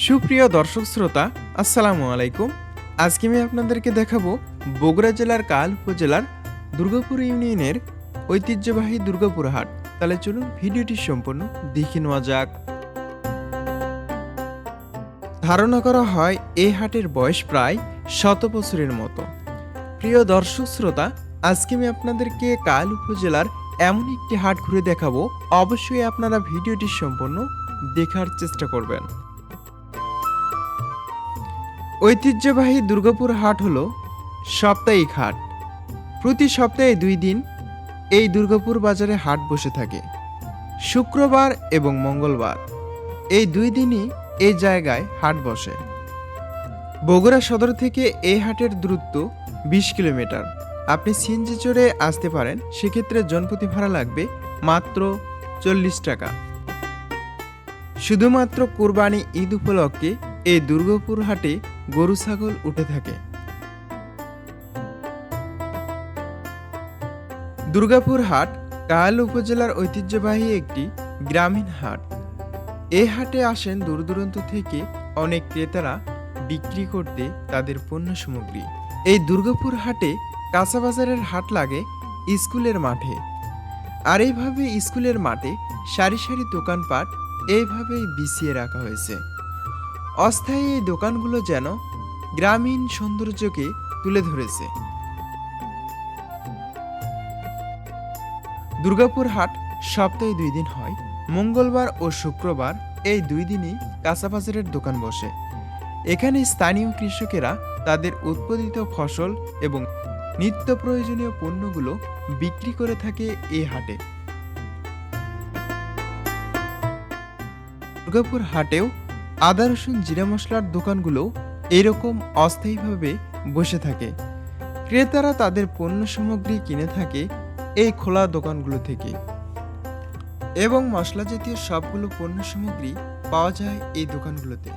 সুপ্রিয় দর্শক শ্রোতা, আসসালামু আলাইকুম। আজকে আমি আপনাদেরকে দেখাবো বগুড়া জেলার কাল উপজেলার দুর্গাপুর ইউনিয়নের ঐতিহ্যবাহী দুর্গাপুর হাট। তাহলে চলুন ভিডিওটি সম্পূর্ণ দেখে নেওয়া যাক। ধারণা করা হয় এই হাটের বয়স প্রায় শত বছরের মতো। প্রিয় দর্শক শ্রোতা, আজকে আমি আপনাদেরকে কাল উপজেলার এমন একটি হাট ঘুরে দেখাবো। অবশ্যই আপনারা ভিডিওটি সম্পূর্ণ দেখার চেষ্টা করবেন। ঐতিহ্যবাহী দুর্গাপুর হাট হল সাপ্তাহিক হাট। প্রতি সপ্তাহে দুই দিন এই দুর্গাপুর বাজারে হাট বসে থাকে। শুক্রবার এবং মঙ্গলবার এই দুই দিনই এই জায়গায় হাট বসে। বগুড়া সদর থেকে এই হাটের দূরত্ব বিশ কিলোমিটার। আপনি সিএনজি চড়ে আসতে পারেন, সেক্ষেত্রে জনপ্রতি ভাড়া লাগবে মাত্র চল্লিশ টাকা। শুধুমাত্র কুরবানি ঈদ উপলক্ষে এই দুর্গাপুর হাটে গরু, ছাগল উঠে থাকে। দুর্গাপুর হাট কাহাল উপজেলার ঐতিহ্যবাহী একটি গ্রামীণ হাট। এই হাটে আসেন দূর দূরান্ত থেকে অনেক ক্রেতারা বিক্রি করতে তাদের পণ্য সামগ্রী। এই দুর্গাপুর হাটে কাঁচা বাজারের হাট লাগে স্কুলের মাঠে। আর এইভাবে স্কুলের মাঠে সারি সারি দোকানপাট এইভাবেই বিছিয়ে রাখা হয়েছে। অস্থায়ী এই দোকানগুলো যেন গ্রামীণ সৌন্দর্যকে তুলে ধরেছে। দুর্গাপুর হাট সপ্তাহে দুই দিন হয়। মঙ্গলবার ও শুক্রবার এই দুই দিনই কাঁচাবাজারের দোকান বসে। এখানে স্থানীয় কৃষকেরা তাদের উৎপাদিত ফসল এবং নিত্য প্রয়োজনীয় পণ্যগুলো বিক্রি করে থাকে এই হাটে। দুর্গাপুর হাটেও আদা, রসুন, জিরা মশলার দোকানগুলো এরকম অস্থায়ীভাবে বসে থাকে। ক্রেতারা তাদের পণ্য সামগ্রী কিনে থাকে এই খোলা দোকানগুলো থেকে। এবং মশলা জাতীয় সবগুলো পণ্য সামগ্রী পাওয়া যায় এই দোকানগুলোতে।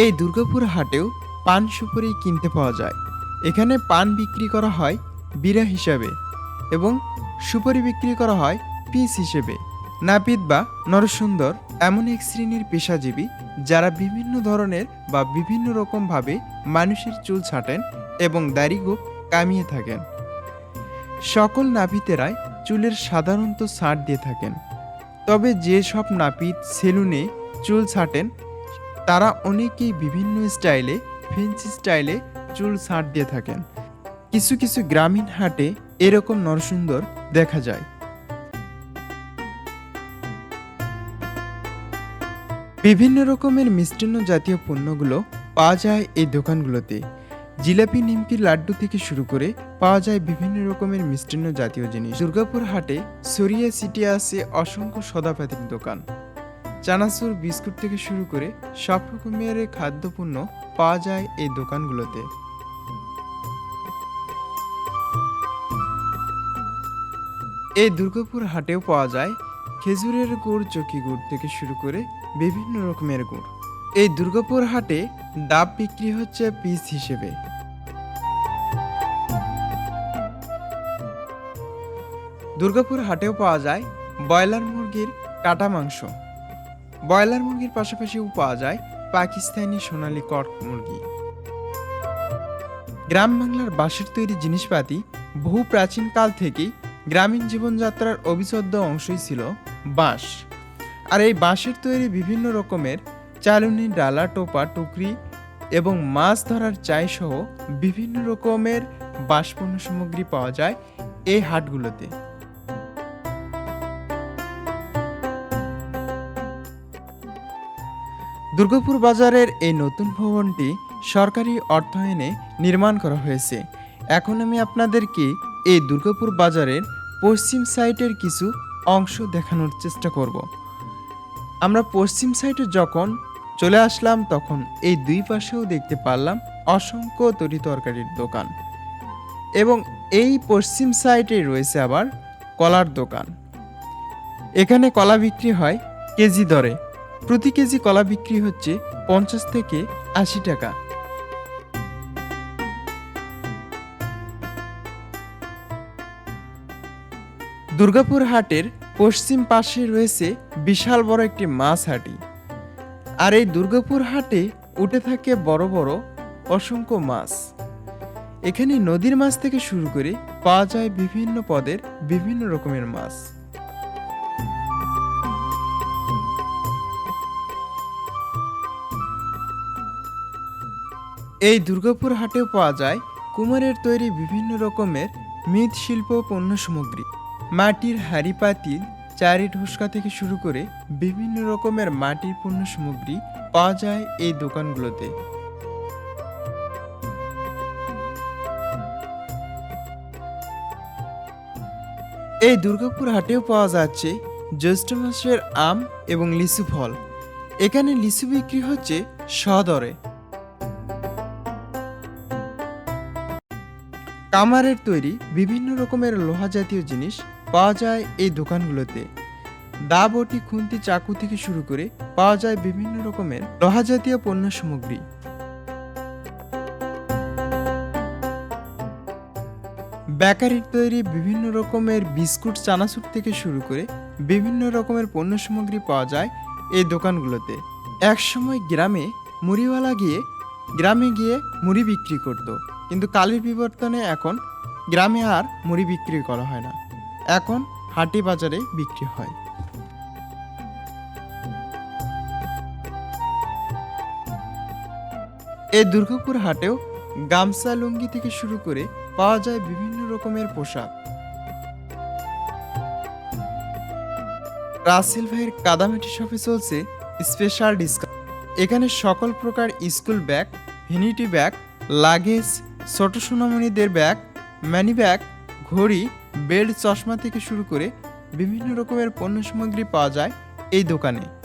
এই দুর্গাপুর হাটেও পান সুপারি কিনতে পাওয়া যায়। এখানে পান বিক্রি করা হয় বিড়া হিসাবে এবং সুপারি বিক্রি করা হয় পিস হিসেবে। নাপিত বা নরসুন্দর এমন এক শ্রেণির পেশাজীবী যারা বিভিন্ন ধরনের বা বিভিন্ন রকমভাবে মানুষের চুল ছাটেন এবং দাড়িগোপ কামিয়ে থাকেন। সকল নাপিতেরাই চুলের সাধারণত ছাঁট দিয়ে থাকেন। তবে যে সব নাপিত সেলুনে চুল ছাটেন, তারা অনেকেই বিভিন্ন স্টাইলে ফেন্সি স্টাইলে চুল ছাঁট দিয়ে থাকেন। কিছু কিছু গ্রামীণ হাটে এরকম নরসুন্দর দেখা যায়। বিভিন্ন রকমের মিষ্টান্ন জাতীয় পণ্যগুলো পাওয়া যায় এই দোকানগুলোতে। জিলাপি নিমকির লাড্ডু থেকে শুরু করে পাওয়া যায় বিভিন্ন রকমের মিষ্টান্ন জাতীয় জিনিস। দুর্গাপুর হাটে সরিয়া সিটি আছে অসংখ্য সদাপাতির দোকান। চানাচুর, বিস্কুট থেকে শুরু করে সব রকমের খাদ্যপণ্য পাওয়া যায় এই দোকানগুলোতে। এই দুর্গাপুর হাটেও পাওয়া যায় খেজুরের গুড়, চকি গুড় থেকে শুরু করে বিভিন্ন রকমের গুড়। এই দুর্গাপুর হাটে ডাব বিক্রি হচ্ছে পিস হিসেবে। দুর্গাপুর হাটেও পাওয়া যায় ব্রয়লার মুরগির কাটা মাংস। ব্রয়লার মুরগির পাশাপাশিও পাওয়া যায় পাকিস্তানি সোনালী কট মুরগি। গ্রাম বাংলার বাঁশের তৈরি জিনিসপাতি বহু প্রাচীন কাল থেকেই গ্রামীণ জীবনযাত্রার অবিচ্ছেদ্য অংশই ছিল বাঁশ। আর এই বাঁশের তৈরি বিভিন্ন রকমের চালুনি, ডালা, টোপা, টুকরি এবং মাছ ধরার চাই সহ বিভিন্ন রকমের বাঁশপণ্য সামগ্রী পাওয়া যায় এই হাটগুলোতে। দুর্গাপুর বাজারের এই নতুন ভবনটি সরকারি অর্থায়নে নির্মাণ করা হয়েছে। এখন আমি আপনাদেরকে এই দুর্গাপুর বাজারের পশ্চিম সাইটের কিছু অংশ দেখানোর চেষ্টা করব। আমরা পশ্চিম সাইডে যখন চলে আসলাম, তখন এই দুই পাশেও দেখতে পারলাম অসংখ্য তরি তরকারির দোকান এবং এই পশ্চিম সাইডে রয়েছে আবার কলার দোকান। এখানে কলা বিক্রি হয় কেজি দরে। প্রতি কেজি কলা বিক্রি হচ্ছে পঞ্চাশ থেকে আশি টাকা। দুর্গাপুর হাটের পশ্চিম পাশে রয়েছে বিশাল বড় একটি মাছ হাটি। আর এই দুর্গাপুর হাটে উঠে থাকে বড় বড় অসংখ্য মাছ। এখানে নদীর মাছ থেকে শুরু করে পাওয়া যায় বিভিন্ন পদের বিভিন্ন রকমের মাছ। এই দুর্গাপুর হাটেও পাওয়া যায় কুমারের তৈরি বিভিন্ন রকমের মৃৎশিল্প পণ্য সামগ্রী। মাটির হাড়ি পাতিল চারি ঢোসকা থেকে শুরু করে বিভিন্ন রকমের মাটির পণ্য সামগ্রী পাওয়া যায় এই দোকানগুলোতে। এই দুর্গাপুর হাটেও পাওয়া যাচ্ছে জ্যৈষ্ঠ মাসের আম এবং লিচু ফল। এখানে লিচু বিক্রি হচ্ছে সদরে। কামারের তৈরি বিভিন্ন রকমের লোহা জাতীয় জিনিস পাওয়া যায় এই দোকানগুলোতে। দা বটি খুন্তি চাকু থেকে শুরু করে পাওয়া যায় বিভিন্ন রকমের লোহা জাতীয় পণ্য সামগ্রী। বেকারির তৈরি বিভিন্ন রকমের বিস্কুট, চানাচুর থেকে শুরু করে বিভিন্ন রকমের পণ্য সামগ্রী পাওয়া যায় এই দোকানগুলোতে। একসময় গ্রামে মুড়িওয়ালা গিয়ে, গ্রামে গিয়ে মুড়ি বিক্রি করত। কিন্তু কালের বিবর্তনে এখন গ্রামে আর মুড়ি বিক্রি করা হয় না। এখন হাটি বাজারে বিক্রি হয়। এই দুর্গাপুর হাটেও গামছা লুঙ্গি থেকে শুরু করে পাওয়া যায় বিভিন্ন রকমের পোশাক। রাসেল ভাইয়ের কাদামেটি শপে চলছে স্পেশাল ডিসকাউন্ট এখানে সকল প্রকার school bag vanity bag luggage ছোট সোনামণিদের ব্যাগ ম্যানি ব্যাগ ঘড়ি বেল্ট চশমা থেকে শুরু করে বিভিন্ন রকমের পণ্য সামগ্রী পাওয়া যায় এই দোকানে।